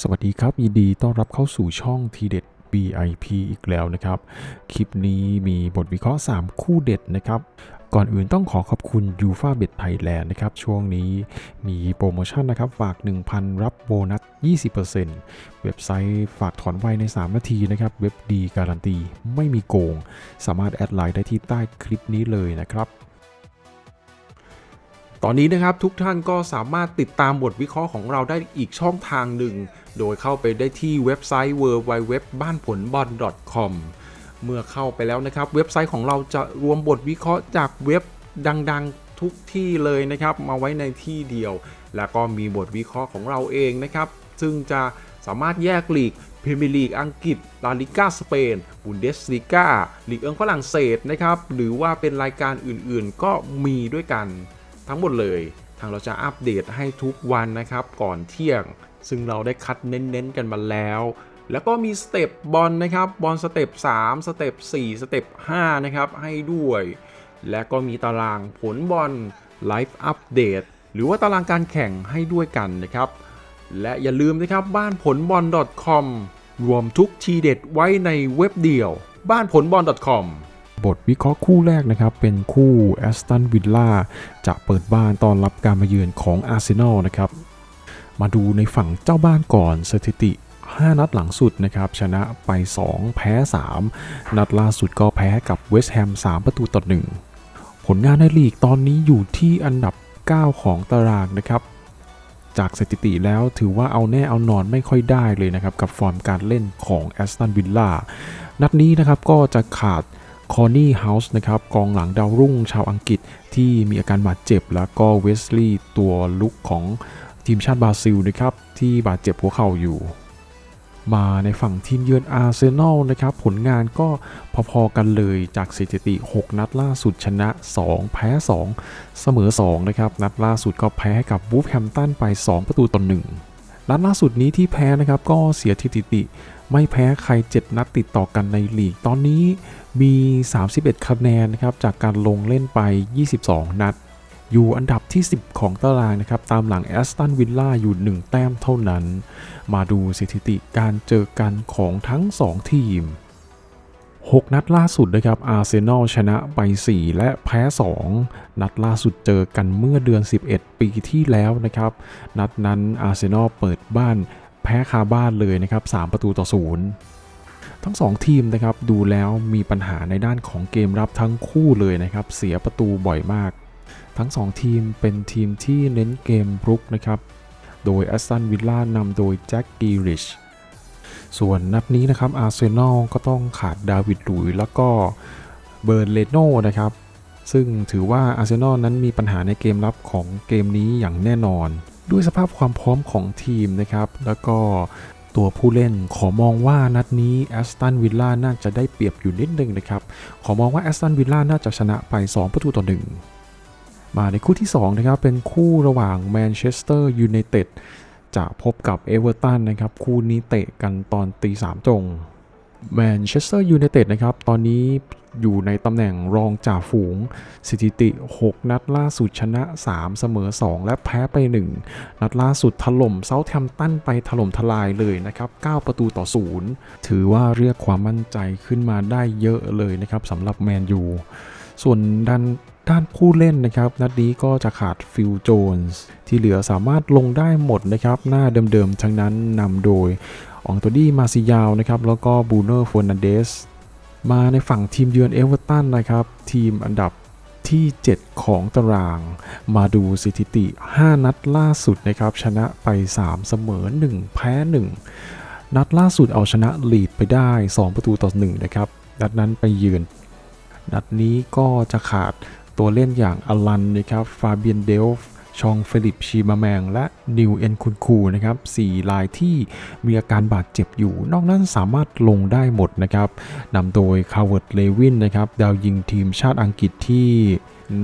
สวัสดีครับยินดีต้อนรับเข้าสู่ช่องทีเด็ด BIP อีกแล้วนะครับ คลิปนี้มีบทวิเคราะห์ 3 คู่เด็ดนะครับ ก่อนอื่นต้องขอขอบคุณ u f a b e t Thailand นะครับ ช่วงนี้มีโปรโมชั่นนะครับ ฝาก 1,000 รับโบนัส 20%เว็บไซต์ฝากถอนไวใน 3 นาทีนะครับ เว็บดีการันตี ไม่มีโกง สามารถแอดไลน์ได้ที่ใต้คลิปนี้เลยนะครับ ตอนนี้นะครับทุกท่านก็สามารถติดตามบทวิเคราะห์ของเราได้อีกช่องทางหนึ่ง โดยเข้าไปได้ที่เว็บไซต์ w w w บ้านผลบอล .com เมื่อเข้าไปแล้วนะครับ เว็บไซต์ของเราจะรวมบทวิเคราะห์จากเว็บดังๆทุกที่เลยนะครับ มาไว้ในที่เดียว แล้วก็มีบทวิเคราะห์ของเราเองนะครับ ซึ่งจะสามารถแยกลีกพรีเมียร์ลีกอังกฤษ ลาลิก้าสเปน บุนเดสลิก้าลีกเอิงฝรั่งเศสนะครับ หรือว่าเป็นรายการอื่นๆ ก็มีด้วยกัน ทั้งหมดเลย ทางเราจะอัปเดตให้ทุกวันนะครับ ก่อนเที่ยง ซึ่งเราได้คัดเน้นๆกันมาแล้ว แล้วก็มีสเต็ปบอลนะครับบอลสเต็ป3สเต็ป4สเต็ป5นะครับให้ด้วย และก็มีตารางผลบอลไลฟ์อัปเดตหรือว่าตารางการแข่งให้ด้วยกันนะครับ และอย่าลืมนะครับบ้านผลบอล .com รวมทุกทีเด็ดไว้ในเว็บเดียว บ้านผลบอล .com บทวิเคราะห์คู่แรกนะครับ เป็นคู่แอสตันวิลล่าจะเปิดบ้านต้อนรับการมาเยือนของอาร์เซนอลนะครับ มาดูในฝั่งเจ้าบ้านก่อนสถิติ 5 นัดหลังสุดนะครับ ชนะไป 2 แพ้ 3 นัดล่าสุดก็แพ้กับเวสต์แฮม 3 ประตูต่อ 1 ผลงานในลีกตอนนี้อยู่ที่อันดับ 9 ของตารางนะครับจากสถิติแล้วถือว่าเอาแน่เอานอนไม่ค่อยได้เลยนะครับ กับฟอร์มการเล่นของแอสตันวิลล่านัดนี้นะครับก็จะขาด คอร์นี่เฮาส์นะครับกองหลังดาวรุ่งชาวอังกฤษที่มีอาการบาดเจ็บ แล้วก็เวสลีย์ตัวลุกของทีมชาติบราซิลนะครับที่บาดเจ็บหัวเข่าอยู่ มาในฝั่งทีมเยือนอาร์เซนอลนะครับผลงานก็พอๆกันเลยจากสถิติ 6 นัดล่าสุดชนะ 2 แพ้ 2 เสมอ 2 นะครับ นัดล่าสุดก็แพ้กับวูฟแฮมตันไป 2 ประตูต่อ1นัดล่าสุดนี้ที่แพ้นะครับก็เสียสถิติไม่แพ้ใคร 7 นัดติดต่อกันในลีก ตอนนี้มี 31 คะแนนนะครับจากการลงเล่นไป 22 นัด อยู่อันดับที่ 10 ของตารางนะครับ ตามหลังแอสตันวิลล่าอยู่ 1 แต้มเท่านั้น มาดูสถิติการเจอกันของทั้ง 2 ทีม 6 นัดล่าสุดนะครับ อาร์เซนอลชนะไป 4 และแพ้ 2 นัดล่าสุดเจอกันเมื่อเดือน 11 ปีที่แล้วนะครับ นัดนั้นอาร์เซนอลเปิดบ้าน แพ้คาบ้านเลยนะครับ 3 ประตูต่อ0ทั้ง 2 ทีมนะครับดูแล้วมีปัญหาในด้านของเกมรับทั้งคู่เลยนะครับ เสียประตูบ่อยมาก ทั้ง 2 ทีมเป็นทีมที่เน้นเกมรุกนะครับ โดยแอสตันวิลล่านำโดยแจ็คกีริชส่วนนัดนี้นะครับอาร์เซนอลก็ต้องขาดดาวิดลุยแล้วก็เบิร์นเลโนนะครับ ซึ่งถือว่าอาร์เซนอลนั้นมีปัญหาในเกมรับของเกมนี้อย่างแน่นอน ด้วยสภาพความพร้อมของทีมนะครับ แล้วก็ตัวผู้เล่นขอมองว่านัดนี้แอสตันวิลล่าน่าจะได้เปรียบอยู่นิดนึงนะครับ ขอมองว่าแอสตันวิลล่าน่าจะชนะไป 2 ประตูต่อ 1 มาในคู่ที่2นะครับเป็นคู่ระหว่างแมนเชสเตอร์ยูไนเต็ดจะพบกับเอเวอร์ตันนะครับ คู่นี้เตะกันตอนตีสามตรง แมนเชสเตอร์ยูไนเต็ดนะครับ ตอนนี้อยู่ในตำแหน่งรองจ่าฝูง สถิติ 6 นัดล่าสุดชนะ 3 เสมอ 2 และแพ้ไป 1 นัดล่าสุดถล่มเซาท์แฮมตันไปถล่มทลายเลยนะครับ 9 ประตูต่อ 0 ถือว่าเรียกความมั่นใจขึ้นมาได้เยอะเลยนะครับสำหรับแมนยู ส่วนด้านด้านผู้เล่นนะครับ นัดนี้ก็จะขาดฟิลโจนส์ที่เหลือสามารถลงได้หมดนะครับ หน้าเดิมๆ ทั้งนั้นนำโดย อองโตดี้มาซิยาวนะครับแล้วก็บูเนอร์ฟอนันเดสมาในฝั่งทีมเยือนเอเวอร์ตันนะครับทีมอันดับที่ 7 ของตาราง มาดูสถิติ 5 นัดล่าสุดนะครับชนะไป 3 เสมอ 1 แพ้ 1 นัดล่าสุดเอาชนะลีดไปได้ 2 ประตูต่อ 1 นะครับ นัดนั้นไปเยือน นัดนี้ก็จะขาดตัวเล่นอย่างอลันนะครับ ฟาเบียนเดลฟ ชองเฟลิปชีมาแมง และนิวเอ็นคุนคูนะครับ4ลายที่มีอาการบาดเจ็บอยู่ นอกนั้นสามารถลงได้หมดนะครับนำโดยคาร์เวิร์ดเลวินนะครับดาวยิงทีมชาติอังกฤษที่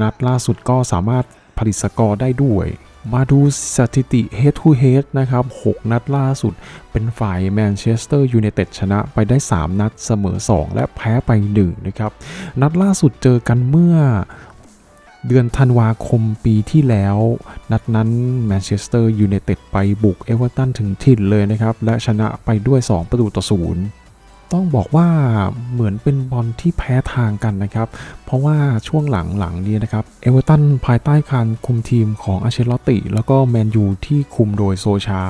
นัดล่าสุดก็สามารถผลิตสกอร์ได้ด้วยมาดูสถิติ Head to Head นะครับ 6 นัดล่าสุด เป็นฝ่ายแมนเชสเตอร์ยูไนเต็ดชนะไปได้ 3 นัดเสมอ 2 และแพ้ไป 1 นะครับ นัดล่าสุดเจอกันเมื่อ เดือนธันวาคมปีที่แล้ว นัดนั้นแมนเชสเตอร์ยูไนเต็ดไปบุกเอเวอร์ตันถึงถิ่นเลยนะครับ และชนะไปด้วย 2 ประตูต่อศูนย์ต้องบอกว่าเหมือนเป็นบอลที่แพ้ทางกันนะครับ เพราะว่าช่วงหลังๆนี้นะครับ เอเวอร์ตันภายใต้การคุมทีมของอาเชลอตติแล้วก็แมนยูที่คุมโดยโซชา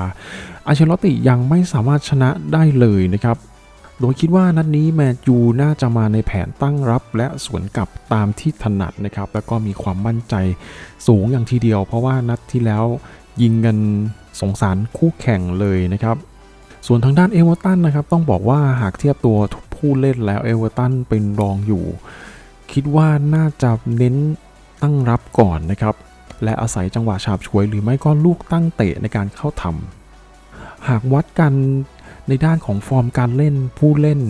อาเชลอตติยังไม่สามารถชนะได้เลยนะครับ โดยคิดว่านัดนี้แมนยูน่าจะมาในแผนตั้งรับและสวนกลับตามที่ถนัดนะครับ แล้วก็มีความมั่นใจสูงอย่างทีเดียว เพราะว่านัดที่แล้วยิงกันสงสารคู่แข่งเลยนะครับ ส่วนทางด้านเอเวอร์ตันนะครับ ต้องบอกว่าหากเทียบตัวผู้เล่นแล้วเอเวอร์ตันเป็นรองอยู่ คิดว่าน่าจะเน้นตั้งรับก่อนนะครับ และอาศัยจังหวะฉาบฉวยหรือไม่ก็ลูกตั้งเตะในการเข้าทำหากวัดกัน ในด้านของฟอร์มการเล่นผู้เล่น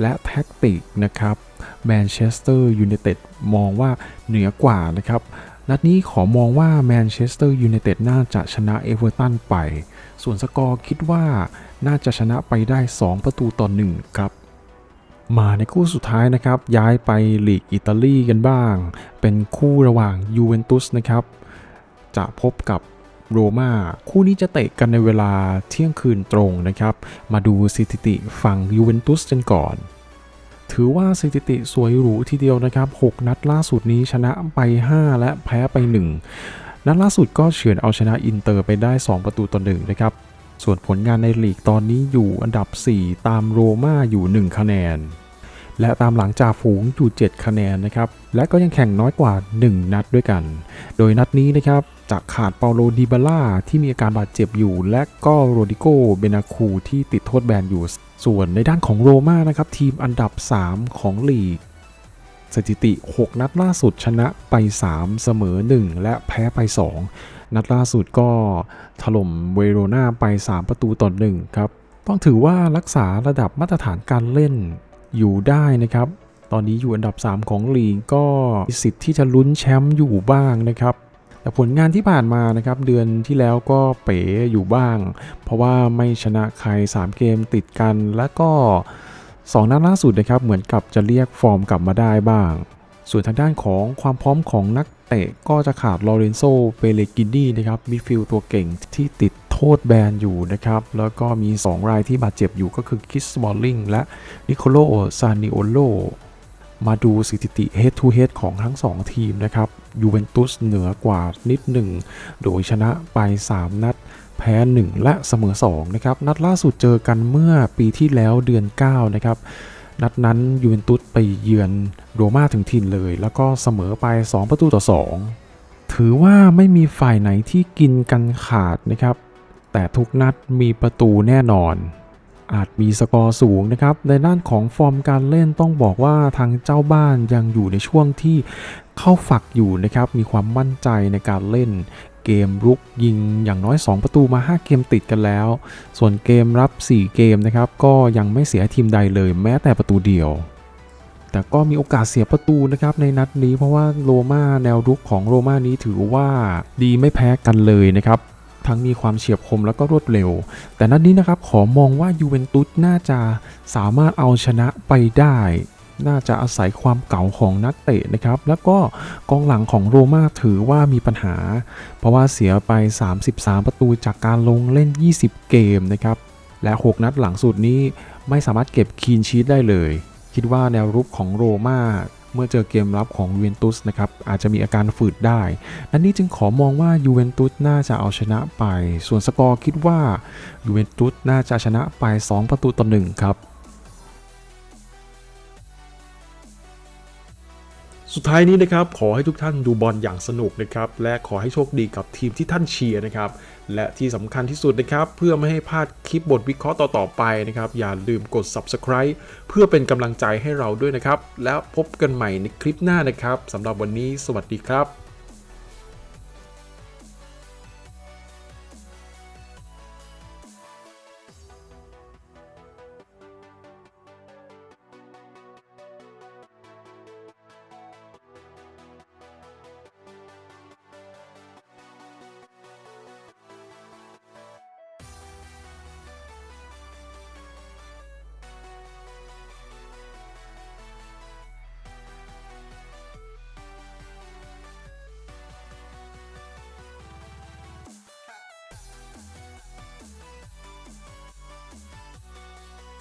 และแท็กติกนะครับแมนเชสเตอร์ยูไนเต็ดมองว่าเหนือกว่านะครับนัดนี้ขอมองว่าแมนเชสเตอร์ยูไนเต็ดน่าจะชนะเอเวอร์ตันไป ส่วนสกอร์คิดว่าน่าจะชนะไปได้ 2 ประตูต่อ1ครับ มาในคู่สุดท้ายนะครับ ย้ายไปลีกอิตาลีกันบ้าง เป็นคู่ระหว่างยูเวนตุสนะครับ จะพบกับ โรม่าคู่นี้จะเตะกันในเวลาเที่ยงคืนตรงนะครับ มาดูสถิติฝั่งยูเวนตุสกันก่อน ถือว่าสถิติสวยหรูทีเดียวนะครับ 6 นัดล่าสุดนี้ชนะไป 5 และแพ้ไป 1 นัดล่าสุดก็เฉือนเอาชนะอินเตอร์ไปได้ 2 ประตูต่อ1นะครับ ส่วนผลงานในลีกตอนนี้อยู่อันดับ 4 ตามโรม่าอยู่ 1 คะแนน และตามหลังจ่าฝูงอยู่ 7 คะแนนนะครับ และก็ยังแข่งน้อยกว่า 1 นัดด้วยกัน โดยนัดนี้นะครับจะขาดเปาโลดิบาล่าที่มีอาการบาดเจ็บอยู่ และก็โรดิโกเบนาคูที่ติดโทษแบนอยู่ ส่วนในด้านของโรม่านะครับทีมอันดับ 3 ของลีกสถิติ 6 นัดล่าสุดชนะไป 3 เสมอ 1 และแพ้ไป 2 นัดล่าสุดก็ถล่มเวโรนาไป 3 ประตูต่อ1ครับ ต้องถือว่ารักษาระดับมาตรฐานการเล่น อยู่ได้นะครับ ตอนนี้อยู่อันดับ 3 ของลีกก็มีสิทธิ์ที่จะลุ้นแชมป์อยู่บ้างนะครับแต่ผลงานที่ผ่านมานะครับเดือนที่แล้วก็เป๋อยู่บ้าง เพราะว่าไม่ชนะใคร 3 เกมติดกัน แล้วก็ 2 นัดล่าสุดนะครับเหมือนกับจะเรียกฟอร์มกลับมาได้บ้าง ส่วนทางด้านของความพร้อมของนักเตะก็จะขาดลอเรนโซ เปเลกินีนะครับมิดฟิลด์ตัวเก่งที่ติด โทษแบนอยู่นะครับ แล้วก็มี 2 รายที่บาดเจ็บอยู่ก็คือคิสบอลลิงและนิโคโลซานิโอโลมาดูสถิติ head to head ของทั้ง 2 ทีมนะครับยูเวนตุสเหนือกว่านิดหนึ่ง โดยชนะไป 3 นัด แพ้ 1 และเสมอ 2 นะครับ นัดล่าสุดเจอกันเมื่อปีที่แล้วเดือน 9 นะครับ นัดนั้นยูเวนตุสไปเยือนโรม่าถึงถิ่นเลย แล้วก็เสมอไป 2 ประตูต่อ 2 ถือว่าไม่มีฝ่ายไหนที่กินกันขาดนะครับ แต่ทุกนัดมีประตูแน่นอน อาจมีสกอร์สูงนะครับ ในด้านของฟอร์มการเล่นต้องบอกว่าทางเจ้าบ้านยังอยู่ในช่วงที่เข้าฝักอยู่นะครับ มีความมั่นใจในการเล่นเกมรุกยิงอย่างน้อย 2 ประตูมา 5 เกมติดกันแล้ว ส่วนเกมรับ 4 เกมนะครับ ก็ยังไม่เสียทีมใดเลยแม้แต่ประตูเดียว แต่ก็มีโอกาสเสียประตูนะครับในนัดนี้เพราะว่าโรมาแนวรุกของโรมานี้ถือว่าดีไม่แพ้กันเลยนะครับ ทั้งมีความเฉียบคมแล้วก็รวดเร็ว แต่นัดนี้นะครับขอมองว่ายูเวนตุสน่าจะสามารถเอาชนะไปได้ น่าจะอาศัยความเก่าของนักเตะนะครับ แล้วก็กองหลังของโรม่าถือว่ามีปัญหา เพราะว่าเสียไป 33 ประตูจากการลงเล่น 20 เกมนะครับ และ 6 นัดหลังสุดนี้ไม่สามารถเก็บคีนชีตได้เลย คิดว่าแนวรุกของโรม่า เมื่อเจอเกมรับของยูเวนตุสนะครับอาจจะมีอาการฝืดได้ อันนี้จึงขอมองว่ายูเวนตุสน่าจะเอาชนะไป ส่วนสกอร์คิดว่ายูเวนตุสน่าจะชนะไป 2 ประตูต่อหนึ่งครับ สุดท้ายนี้นะครับขอให้ทุกท่านดูบอลอย่างสนุกนะครับและขอให้โชคดีกับทีมที่ท่านเชียร์นะครับและที่สำคัญที่สุดนะครับเพื่อไม่ให้พลาดคลิปบทวิเคราะห์ต่อๆไปนะครับอย่าลืมกด subscribe เพื่อเป็นกำลังใจให้เราด้วยนะครับแล้วพบกันใหม่ในคลิปหน้านะครับสำหรับวันนี้สวัสดีครับ